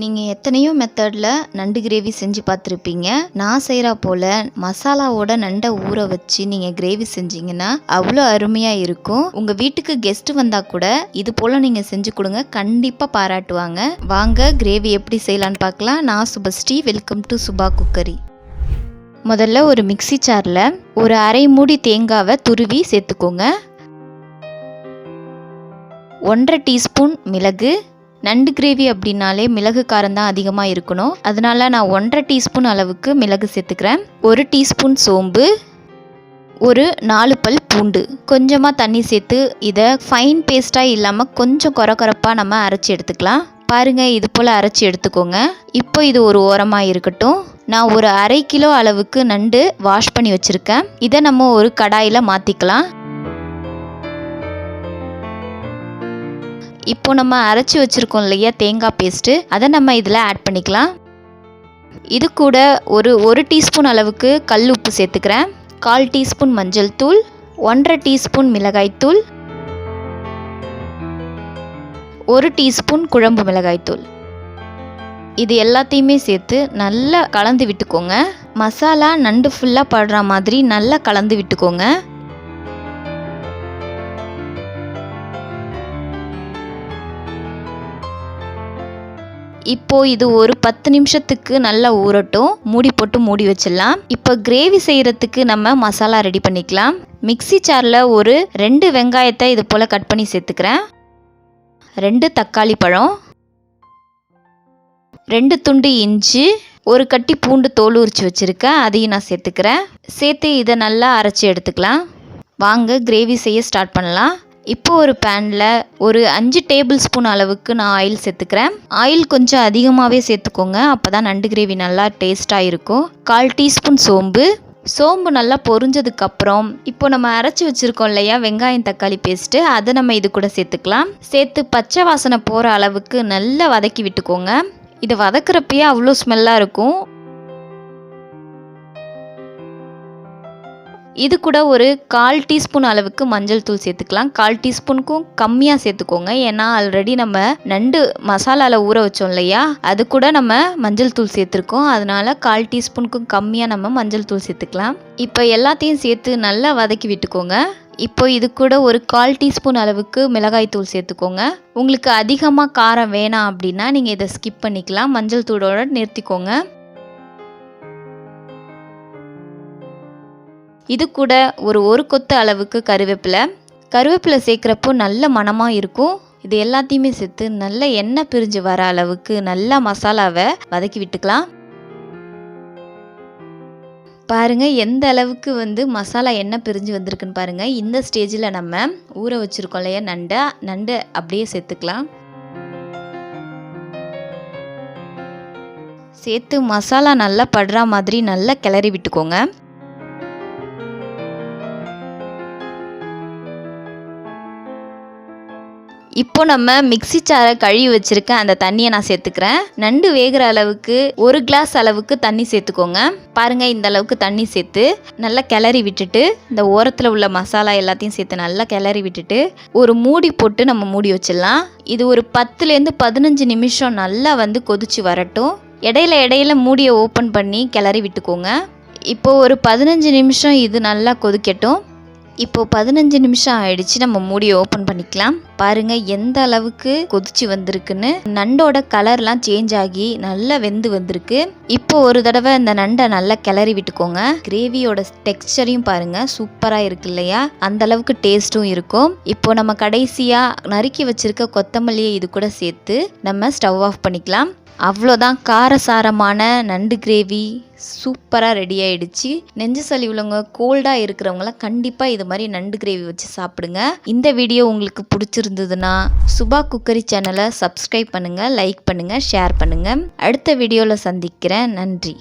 நீங்கள் எத்தனையோ மெத்தடில் நண்டு கிரேவி செஞ்சு பார்த்துருப்பீங்க. நான் செய்கிறா போல் மசாலாவோட நண்டை ஊற வச்சு நீங்கள் கிரேவி செஞ்சீங்கன்னா அவ்வளோ அருமையாக இருக்கும். உங்கள் வீட்டுக்கு கெஸ்ட்டு வந்தால் கூட இது போல் நீங்கள் செஞ்சு கொடுங்க. கண்டிப்பாக பாராட்டுவாங்க. வாங்க கிரேவி எப்படி செய்யலான்னு பார்க்கலாம். நான் Subhasri welcome to Subha cookery முதல்ல ஒரு மிக்ஸி சாரில் ஒரு அரை மூடி தேங்காவை துருவி சேர்த்துக்கோங்க. ஒன்றரை டீஸ்பூன் மிளகு நண்டு கிரேவி அப்படின்னாலே மிளகு காரம் தான் அதிகமாக இருக்கணும். அதனால நான் ஒன்றரை டீஸ்பூன் அளவுக்கு மிளகு சேர்த்துக்கிறேன். ஒரு டீஸ்பூன் சோம்பு ஒரு நாலு பல் பூண்டு. கொஞ்சமாக தண்ணி சேர்த்து இதை ஃபைன் பேஸ்ட்டாக இல்லாமல் கொஞ்சம் குறை குறைப்பாக நம்ம அரைச்சி எடுத்துக்கலாம். பாருங்கள் இது போல் அரைச்சி எடுத்துக்கோங்க. இப்போ இது ஒரு ஓரமாக இருக்கட்டும். நான் ஒரு அரை கிலோ அளவுக்கு நண்டு வாஷ் பண்ணி வச்சுருக்கேன். இதை நம்ம ஒரு கடாயில் மாற்றிக்கலாம் இப்போ நம்ம அரைச்சி வச்சுருக்கோம் இல்லையா தேங்காய் பேஸ்ட்டு அதை நம்ம இதில் ஆட் பண்ணிக்கலாம். இது கூட ஒரு ஒரு டீஸ்பூன் அளவுக்கு கல் உப்பு சேர்த்துக்கிறேன். கால் டீஸ்பூன் மஞ்சள் தூள் ஒன்றரை டீஸ்பூன் மிளகாய்த்தூள் ஒரு டீஸ்பூன் குழம்பு மிளகாய்த்தூள் இது எல்லாத்தையுமே சேர்த்து நல்லா கலந்து விட்டுக்கோங்க. மசாலா நண்டு ஃபுல்லாக படுற மாதிரி நல்லா கலந்து விட்டுக்கோங்க. இப்போ இது ஒரு பத்து நிமிஷத்துக்கு நல்லா ஊறட்டும். மூடி போட்டு மூடி வச்சிடலாம். இப்போ கிரேவி செய்கிறதுக்கு நம்ம மசாலா ரெடி பண்ணிக்கலாம். மிக்ஸி சாரில் ஒரு ரெண்டு வெங்காயத்தை இது போல் கட் பண்ணி சேர்த்துக்கிறேன். ரெண்டு தக்காளி பழம். ரெண்டு துண்டு இஞ்சி. ஒரு கட்டி பூண்டு தோல் உரிச்சு வச்சுருக்கேன். அதையும் நான் சேர்த்துக்கிறேன். சேர்த்து இதை நல்லா அரைச்சி எடுத்துக்கலாம். வாங்க கிரேவி செய்ய ஸ்டார்ட் பண்ணலாம். இப்போ ஒரு பேனில் ஒரு அஞ்சு டேபிள் ஸ்பூன் அளவுக்கு நான் ஆயில் சேர்த்துக்கிறேன். ஆயில் கொஞ்சம் அதிகமாகவே சேர்த்துக்கோங்க. அப்போ தான் நண்டு கிரேவி நல்லா டேஸ்ட்டாக இருக்கும். கால் டீஸ்பூன் சோம்பு. சோம்பு நல்லா பொரிஞ்சதுக்கப்புறம் இப்போ நம்ம அரைச்சி வச்சுருக்கோம் இல்லையா வெங்காயம் தக்காளி பேஸ்ட்டு அதை நம்ம இது கூட சேர்த்துக்கலாம். சேர்த்து பச்சை வாசனை போகிற அளவுக்கு நல்லா வதக்கி விட்டுக்கோங்க. இதை வதக்குறப்பயே அவ்வளோ ஸ்மெல்லாக இருக்கும். இது கூட ஒரு கால் டீஸ்பூன் அளவுக்கு மஞ்சள் தூள் சேர்த்துக்கலாம். கால் டீஸ்பூனுக்கும் கம்மியாக சேர்த்துக்கோங்க. ஏன்னா ஆல்ரெடி நம்ம நண்டு மசாலாவில் ஊற வச்சோம் இல்லையா? அது கூட நம்ம மஞ்சள் தூள் சேர்த்துருக்கோம். அதனால கால் டீஸ்பூனுக்கும் கம்மியாக நம்ம மஞ்சள் தூள் சேர்த்துக்கலாம். இப்போ எல்லாத்தையும் சேர்த்து நல்லா வதக்கி விட்டுக்கோங்க. இப்போ இது கூட ஒரு கால் டீஸ்பூன் அளவுக்கு மிளகாய் தூள் சேர்த்துக்கோங்க. உங்களுக்கு அதிகமாக காரம் வேணாம் அப்படின்னா நீங்கள் இதை ஸ்கிப் பண்ணிக்கலாம். மஞ்சள் தூளோட நிறுத்திக்கோங்க. இது கூட ஒரு ஒரு கொத்து அளவுக்கு கருவேப்பிலை. கருவேப்பிலை சேர்க்குறப்போ நல்ல மணமாக இருக்கும். இது எல்லாத்தையுமே சேர்த்து நல்ல எண்ணெய் பிரிஞ்சு வர அளவுக்கு நல்லா மசாலாவை வதக்கி விட்டுக்கலாம். பாருங்கள் எந்த அளவுக்கு வந்து மசாலா எண்ணெய் பிரிஞ்சு வந்திருக்குன்னு பாருங்கள் இந்த ஸ்டேஜில் நம்ம ஊற வச்சிருக்கோம் இல்லையா நண்டை. நண்டை அப்படியே சேர்த்துக்கலாம். சேர்த்து மசாலா நல்லா படுற மாதிரி நல்லா கிளறி விட்டுக்கோங்க. இப்போ நம்ம மிக்ஸி சாரை கழுவி வச்சிருக்க அந்த தண்ணியை நான் சேர்த்துக்கிறேன். நண்டு வேகிற அளவுக்கு ஒரு கிளாஸ் அளவுக்கு தண்ணி சேர்த்துக்கோங்க. பாருங்க இந்த அளவுக்கு தண்ணி சேர்த்து நல்லா கிளறி விட்டுட்டு இந்த ஓரத்தில் உள்ள மசாலா எல்லாத்தையும் சேர்த்து நல்லா கிளறி விட்டுட்டு ஒரு மூடி போட்டு நம்ம மூடி வச்சிடலாம். இது ஒரு பத்துலேருந்து பதினஞ்சு நிமிஷம் நல்லா வந்து கொதிச்சு வரட்டும். இடையில இடையில மூடியை ஓப்பன் பண்ணி கிளறி விட்டுக்கோங்க. இப்போ ஒரு பதினஞ்சு நிமிஷம் இது நல்லா கொதிக்கட்டும். இப்போ பதினஞ்சு நிமிஷம் ஆயிடுச்சு நம்ம மூடியை ஓப்பன் பண்ணிக்கலாம். பாருங்க எந்த அளவுக்கு கொதிச்சு வந்திருக்குன்னு. நண்டோட கலர்லாம் சேஞ்ச் ஆகி நல்லா வெந்து வந்திருக்கு. இப்போ ஒரு தடவை இந்த நண்டை நல்லா கிளறி விட்டுக்கோங்க. கிரேவியோட டெக்ஸ்டரையும் பாருங்க சூப்பரா இருக்கு இல்லையா? அந்த அளவுக்கு டேஸ்ட்டும் இருக்கும். இப்போ நம்ம கடைசியா நறுக்கி வச்சிருக்க கொத்தமல்லியை இது கூட சேர்த்து நம்ம ஸ்டவ் ஆஃப் பண்ணிக்கலாம். அவ்வளோதான் காரசாரமான நண்டு கிரேவி சூப்பராக ரெடி ஆயிடுச்சு. நெஞ்சு சளி உள்ளவங்க கோல்டாக இருக்கிறவங்களாம் கண்டிப்பாக இது மாதிரி நண்டு கிரேவி வச்சு சாப்பிடுங்க. இந்த வீடியோ உங்களுக்கு பிடிச்சிருந்ததுன்னா சுபா குக்கரி சேனலை சப்ஸ்கிரைப் பண்ணுங்கள் லைக் பண்ணுங்கள் ஷேர் பண்ணுங்கள் அடுத்த வீடியோவில் சந்திக்கிறேன். நன்றி.